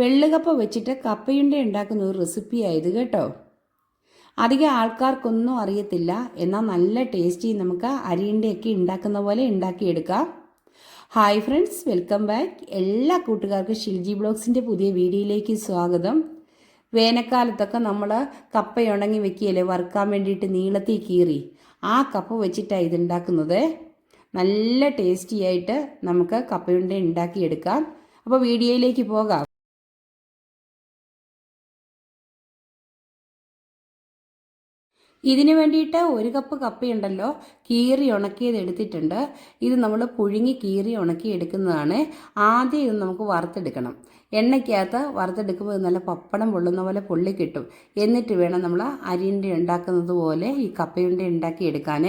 വെള്ളുകപ്പ വെച്ചിട്ട് കപ്പയുണ്ട ഉണ്ടാക്കുന്ന ഒരു റെസിപ്പി റെസിപ്പിയായത് കേട്ടോ. അധികം ആൾക്കാർക്കൊന്നും അറിയത്തില്ല. എന്നാൽ നല്ല ടേസ്റ്റി നമുക്ക് അരിയുണ്ടയൊക്കെ ഉണ്ടാക്കുന്ന പോലെ ഉണ്ടാക്കിയെടുക്കാം. ഹായ് ഫ്രണ്ട്സ് വെൽക്കം ബാക്ക് എല്ലാ കൂട്ടുകാർക്കും ഷിൽജി ബ്ലോഗ്സിന്റെ പുതിയ വീഡിയോയിലേക്ക് സ്വാഗതം. വേനൽക്കാലത്തൊക്കെ നമ്മൾ കപ്പ ഉണങ്ങി വെക്കുകയല്ലേ വറുക്കാൻ വേണ്ടിയിട്ട് നീളത്തിൽ കീറി. ആ കപ്പ വെച്ചിട്ടാണ് ഇതുണ്ടാക്കുന്നത് നല്ല ടേസ്റ്റിയായിട്ട് നമുക്ക് കപ്പയുണ്ട ഉണ്ടാക്കിയെടുക്കാം. അപ്പോൾ വീഡിയോയിലേക്ക് പോകാം. ഇതിന് വേണ്ടിയിട്ട് ഒരു കപ്പ് കപ്പയുണ്ടല്ലോ. കീറി ഉണക്കിയത് എടുത്തിട്ടുണ്ട്. ഇത് നമ്മൾ പുഴുങ്ങി കീറി ഉണക്കി എടുക്കുന്നതാണ്. ആദ്യം ഇത് നമുക്ക് വറുത്തെടുക്കണം. എണ്ണയ്ക്കകത്ത് വറുത്തെടുക്കുമ്പോൾ നല്ല പപ്പടം പൊള്ളുന്ന പോലെ പൊള്ളി കിട്ടും. എന്നിട്ട് വേണം നമ്മൾ അരിന്റെ ഉണ്ടാക്കുന്നത് പോലെ ഈ കപ്പയുണ്ട ഉണ്ടാക്കിയെടുക്കാൻ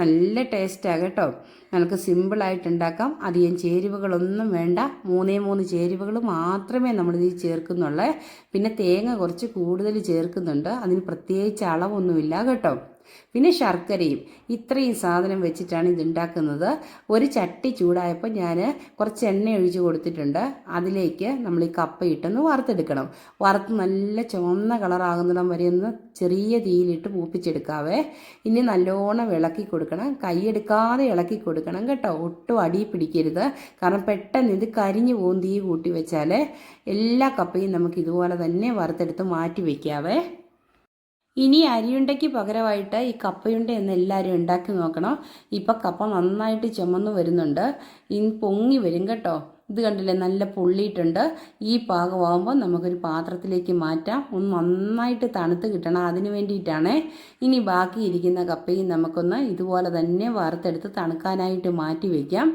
നല്ല ടേസ്റ്റാണ് കേട്ടോ. നമുക്ക് സിമ്പിളായിട്ട് ഉണ്ടാക്കാം. അധികം ചേരുവകളൊന്നും വേണ്ട. മൂന്നേ മൂന്ന് ചേരുവകൾ മാത്രമേ നമ്മൾ നമ്മളിതിൽ ചേർക്കുന്നുള്ളൂ. പിന്നെ തേങ്ങ കുറച്ച് കൂടുതൽ ചേർക്കുന്നുണ്ട്. അതിന് പ്രത്യേകിച്ച് അളവൊന്നുമില്ല കേട്ടോ. പിന്നെ ശർക്കരയും ഇത്രയും സാധനം വെച്ചിട്ടാണ് ഇതുണ്ടാക്കുന്നത്. ഒരു ചട്ടി ചൂടായപ്പോൾ ഞാൻ കുറച്ച് എണ്ണ ഒഴിച്ച് കൊടുത്തിട്ടുണ്ട്. അതിലേക്ക് നമ്മൾ ഈ കപ്പ ഇട്ടൊന്ന് വറുത്തെടുക്കണം. വറുത്ത് നല്ല ചുവന്ന കളറാകുന്നിടം വരെ ഒന്ന് ചെറിയ തീയിലിട്ട് പൂപ്പിച്ചെടുക്കാവേ. ഇനി നല്ലോണം ഇളക്കി കൊടുക്കണം. കൈയെടുക്കാതെ ഇളക്കി കൊടുക്കണം കേട്ടോ. ഒട്ടും അടി പിടിക്കരുത്. കാരണം പെട്ടെന്ന് ഇത് കരിഞ്ഞു പോകും തീ കൂട്ടി വെച്ചാൽ എല്ലാ കപ്പയും നമുക്ക് ഇതുപോലെ തന്നെ വറുത്തെടുത്ത് മാറ്റി വയ്ക്കാവേ ഇനി അരിയുണ്ടയ്ക്ക് പകരമായിട്ട് ഈ കപ്പയുണ്ട എന്ന് എല്ലാവരും ഉണ്ടാക്കി നോക്കണം. ഇപ്പം കപ്പ നന്നായിട്ട് ചുമന്ന് വരുന്നുണ്ട്. ഇനി പൊങ്ങി വരും കേട്ടോ. ഇത് കണ്ടില്ലേ? നല്ല പൊള്ളിയിട്ടുണ്ട്. ഈ പാകമാകുമ്പോൾ നമുക്കൊരു പാത്രത്തിലേക്ക് മാറ്റാം. ഒന്ന് നന്നായിട്ട് തണുത്ത് കിട്ടണം അതിന് വേണ്ടിയിട്ടാണ്. ഇനി ബാക്കി ഇരിക്കുന്ന കപ്പയും നമുക്കൊന്ന് ഇതുപോലെ തന്നെ വറുത്തെടുത്ത് തണുക്കാനായിട്ട് മാറ്റി വയ്ക്കാം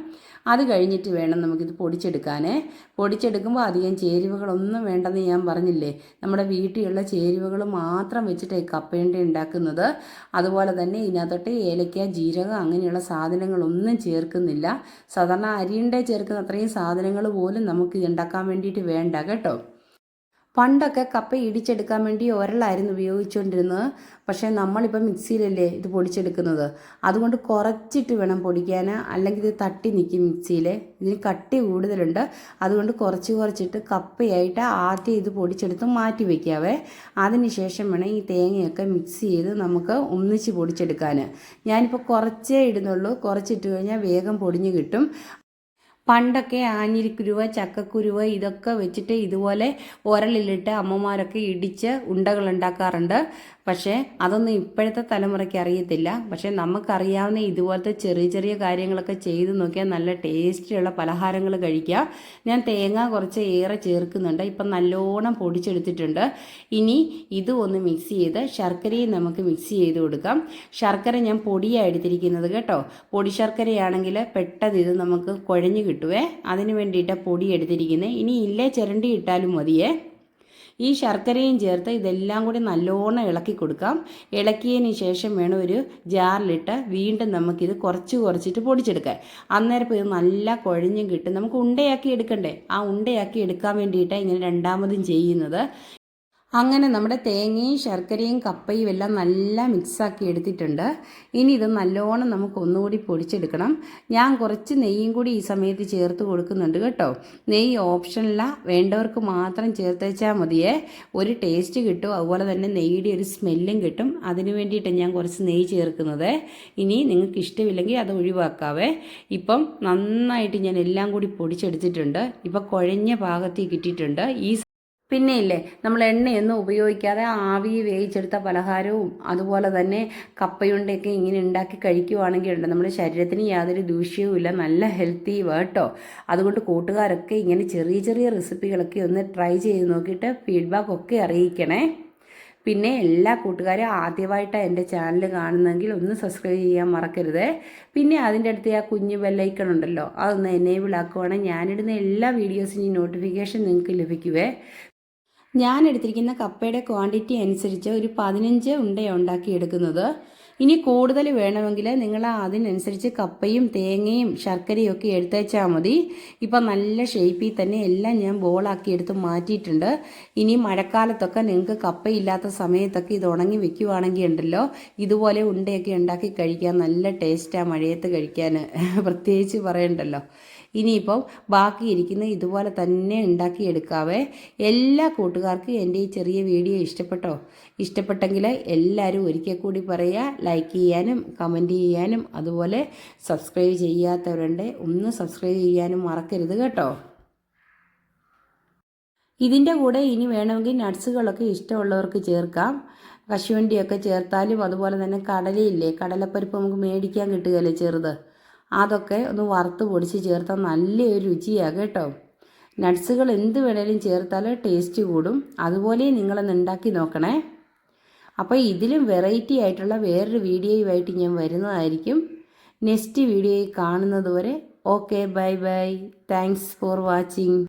അത് കഴിഞ്ഞിട്ട് വേണം നമുക്കിത് പൊടിച്ചെടുക്കാൻ. പൊടിച്ചെടുക്കുമ്പോൾ അധികം ചേരുവകളൊന്നും വേണ്ടെന്ന് ഞാൻ പറഞ്ഞില്ലേ? നമ്മുടെ വീട്ടിലുള്ള ചേരുവകൾ മാത്രം വെച്ചിട്ട് ഈ കപ്പയുണ്ട ഉണ്ടാക്കുന്നത്. അതുപോലെ തന്നെ ഇതിനകത്തോട്ട് ഏലക്ക ജീരകം അങ്ങനെയുള്ള സാധനങ്ങളൊന്നും ചേർക്കുന്നില്ല. സാധാരണ അരിയുണ്ടേ ചേർക്കുന്ന അത്രയും സാധനങ്ങൾ പോലും നമുക്ക് ഉണ്ടാക്കാൻ വേണ്ടിയിട്ട് വേണ്ട കേട്ടോ? പണ്ടൊക്കെ കപ്പ ഇടിച്ചെടുക്കാൻ വേണ്ടി ഒരളായിരുന്നു ഉപയോഗിച്ചുകൊണ്ടിരുന്നത് പക്ഷേ നമ്മളിപ്പോൾ മിക്സിയിലല്ലേ ഇത് പൊടിച്ചെടുക്കുന്നത്. അതുകൊണ്ട് കുറച്ചിട്ട് വേണം പൊടിക്കാൻ അല്ലെങ്കിൽ ഇത് തട്ടി നിൽക്കും മിക്സിയിൽ ഇതിന് കട്ടി കൂടുതലുണ്ട്. അതുകൊണ്ട് കുറച്ച് കുറച്ചിട്ട് കപ്പയായിട്ട് ആദ്യം ഇത് പൊടിച്ചെടുത്ത് മാറ്റി വയ്ക്കാവേ അതിനുശേഷം വേണം ഈ തേങ്ങയൊക്കെ മിക്സ് ചെയ്ത് നമുക്ക് ഒന്നിച്ച് പൊടിച്ചെടുക്കാൻ ഞാനിപ്പോൾ കുറച്ചേ ഇടുന്നുള്ളൂ. കുറച്ചിട്ട് കഴിഞ്ഞാൽ വേഗം പൊടിഞ്ഞ് കിട്ടും. പണ്ടൊക്കെ ആഞ്ഞിരിക്കുരുവ ചക്കക്കുരുവ ഇതൊക്കെ വെച്ചിട്ട് ഇതുപോലെ ഉരലിലിട്ട് അമ്മമാരൊക്കെ ഇടിച്ച് ഉണ്ടകൾ ഉണ്ടാക്കാറുണ്ട്. പക്ഷേ അതൊന്നും ഇപ്പോഴത്തെ തലമുറയ്ക്ക് അറിയത്തില്ല. പക്ഷേ നമുക്കറിയാവുന്ന ഇതുപോലത്തെ ചെറിയ ചെറിയ കാര്യങ്ങളൊക്കെ ചെയ്ത് നോക്കിയാൽ നല്ല ടേസ്റ്റിയുള്ള പലഹാരങ്ങൾ കഴിക്കാം. ഞാൻ തേങ്ങ കുറച്ച് ഏറെ ചേർക്കുന്നുണ്ട്. ഇപ്പം നല്ലോണം പൊടിച്ചെടുത്തിട്ടുണ്ട്. ഇനി ഇത് ഒന്ന് മിക്സ് ചെയ്ത് ശർക്കരയും നമുക്ക് മിക്സ് ചെയ്ത് കൊടുക്കാം. ശർക്കര ഞാൻ പൊടിയാണ് എടുത്തിരിക്കുന്നത് കേട്ടോ. പൊടി ശർക്കരയാണെങ്കിൽ പെട്ടെന്ന് ഇത് നമുക്ക് കുഴഞ്ഞു കിട്ടുവേ. അതിന് വേണ്ടിയിട്ടാണ് പൊടി എടുത്തിരിക്കുന്നത്. ഇനി ഇല്ലേ ചിരണ്ടി ഇട്ടാലും മതിയേ. ഈ ശർക്കരയും ചേർത്ത് ഇതെല്ലാം കൂടി നല്ലോണം ഇളക്കി കൊടുക്കാം. ഇളക്കിയതിന് ശേഷം വേണം ഒരു ജാറിലിട്ട് വീണ്ടും നമുക്കിത് കുറച്ച് കുറച്ചിട്ട് പൊടിച്ചെടുക്കാം അന്നേരം ഇത് നല്ല കുഴഞ്ഞും കിട്ടും. നമുക്ക് ഉണ്ടയാക്കി എടുക്കണ്ടേ? ആ ഉണ്ടയാക്കി എടുക്കാൻ വേണ്ടിയിട്ടാണ് ഇങ്ങനെ രണ്ടാമതും ചെയ്യുന്നത്. അങ്ങനെ നമ്മുടെ തേങ്ങയും ശർക്കരയും കപ്പയും എല്ലാം നല്ല മിക്സാക്കി എടുത്തിട്ടുണ്ട്. ഇനി ഇത് നല്ലോണം നമുക്ക് ഒന്നുകൂടി പൊടിച്ചെടുക്കണം. ഞാൻ കുറച്ച് നെയ്യും കൂടി ഈ സമയത്ത് ചേർത്ത് കൊടുക്കുന്നുണ്ട് കേട്ടോ. നെയ്യ് ഓപ്ഷനില്ല വേണ്ടവർക്ക് മാത്രം ചേർത്ത് വെച്ചാൽ മതിയേ. ഒരു ടേസ്റ്റ് കിട്ടും. അതുപോലെ തന്നെ നെയ്യുടെ ഒരു സ്മെല്ലും കിട്ടും. അതിന് വേണ്ടിയിട്ട് ഞാൻ കുറച്ച് നെയ്യ് ചേർക്കുന്നത്. ഇനി നിങ്ങൾക്ക് ഇഷ്ടമില്ലെങ്കിൽ അത് ഒഴിവാക്കാവേ. ഇപ്പം നന്നായിട്ട് ഞാൻ എല്ലാം കൂടി പൊടിച്ചെടുത്തിട്ടുണ്ട്. ഇപ്പം കുഴഞ്ഞ പാകത്തിൽ കിട്ടിയിട്ടുണ്ട് ഈ പിന്നെ ഇല്ലേ നമ്മൾ എണ്ണയൊന്നും ഉപയോഗിക്കാതെ ആവി വേവിച്ചെടുത്ത പലഹാരവും അതുപോലെ തന്നെ കപ്പയുണ്ടൊക്കെ ഇങ്ങനെ ഉണ്ടാക്കി കഴിക്കുവാണെങ്കിൽ ഉണ്ട് നമ്മുടെ ശരീരത്തിന് യാതൊരു ദൂഷ്യവും ഇല്ല നല്ല ഹെൽത്തി വേട്ടോ അതുകൊണ്ട് കൂട്ടുകാരൊക്കെ ഇങ്ങനെ ചെറിയ ചെറിയ റെസിപ്പികളൊക്കെ ഒന്ന് ട്രൈ ചെയ്ത് നോക്കിയിട്ട് ഫീഡ്ബാക്ക് ഒക്കെ അറിയിക്കണേ. പിന്നെ എല്ലാ കൂട്ടുകാരും ആദ്യമായിട്ടാണ് എന്റെ ചാനൽ കാണുന്നെങ്കിൽ ഒന്ന് സബ്സ്ക്രൈബ് ചെയ്യാൻ മറക്കരുത്. പിന്നെ അതിന്റെ അടുത്ത് ആ കുഞ്ഞു ബെല്ലൈക്കൺ ഉണ്ടല്ലോ അതൊന്ന് എനേബിൾ ആക്കുവാണെങ്കിൽ ഞാനിടുന്ന എല്ലാ വീഡിയോസിനും നോട്ടിഫിക്കേഷൻ നിങ്ങൾക്ക് ലഭിക്കുവേ. ഞാൻ എടുത്തിരിക്കുന്ന കപ്പയുടെ ക്വാണ്ടിറ്റി അനുസരിച്ച് ഒരു പതിനഞ്ച് ഉണ്ടയാണ് ഉണ്ടാക്കിയെടുക്കുന്നത്. ഇനി കൂടുതൽ വേണമെങ്കിൽ നിങ്ങൾ അതിനനുസരിച്ച് കപ്പയും തേങ്ങയും ശർക്കരയും ഒക്കെ എടുത്തേച്ചാൽ മതി. ഇപ്പം നല്ല ഷേപ്പിൽ തന്നെ എല്ലാം ഞാൻ ബോളാക്കി എടുത്ത് മാറ്റിയിട്ടുണ്ട്. ഇനി മഴക്കാലത്തൊക്കെ നിങ്ങൾക്ക് കപ്പയില്ലാത്ത സമയത്തൊക്കെ ഇത് ഉണങ്ങി വെക്കുവാണെങ്കിൽ ഉണ്ടല്ലോ ഇതുപോലെ ഉണ്ടയൊക്കെ ഉണ്ടാക്കി കഴിക്കാൻ നല്ല ടേസ്റ്റാണ് മഴയത്ത് കഴിക്കാൻ. പ്രത്യേകിച്ച് പറയണ്ടല്ലോ. ഇനിയിപ്പം ബാക്കി ഇരിക്കുന്ന ഇതുപോലെ തന്നെ ഉണ്ടാക്കിയെടുക്കാവേ എല്ലാ കൂട്ടുകാർക്കും എന്റെ ഈ ചെറിയ വീഡിയോ ഇഷ്ടപ്പെട്ടോ? ഇഷ്ടപ്പെട്ടെങ്കിൽ എല്ലാവരും ഒരിക്കൽ കൂടി പറയുക ലൈക്ക് ചെയ്യാനും കമന്റ് ചെയ്യാനും അതുപോലെ സബ്സ്ക്രൈബ് ചെയ്യാത്തവരുണ്ട് ഒന്ന് സബ്സ്ക്രൈബ് ചെയ്യാനും മറക്കരുത് കേട്ടോ. ഇതിന്റെ കൂടെ ഇനി വേണമെങ്കിൽ നട്ട്സുകളൊക്കെ ഇഷ്ടമുള്ളവർക്ക് ചേർക്കാം. കശുവണ്ടിയൊക്കെ ചേർത്താലും അതുപോലെ തന്നെ കടലയില്ലേ? കടലപ്പരിപ്പ് നമുക്ക് മേടിക്കാൻ കിട്ടുകയല്ലേ ചെറുത്? അതൊക്കെ ഒന്ന് വറുത്ത് പൊടിച്ച് ചേർത്താൽ നല്ലൊരു രുചിയാണ് കേട്ടോ. നട്ട്സുകൾ എന്ത് വേണേലും ചേർത്താൽ ടേസ്റ്റ് കൂടും. അതുപോലെ നിങ്ങളൊന്ന് ഉണ്ടാക്കി നോക്കണേ. അപ്പോൾ ഇതിലും വെറൈറ്റി ആയിട്ടുള്ള വേറൊരു വീഡിയോയുമായിട്ട് ഞാൻ വരുന്നതായിരിക്കും. നെക്സ്റ്റ് വീഡിയോയിൽ കാണുന്നതുവരെ okay bye bye thanks for watching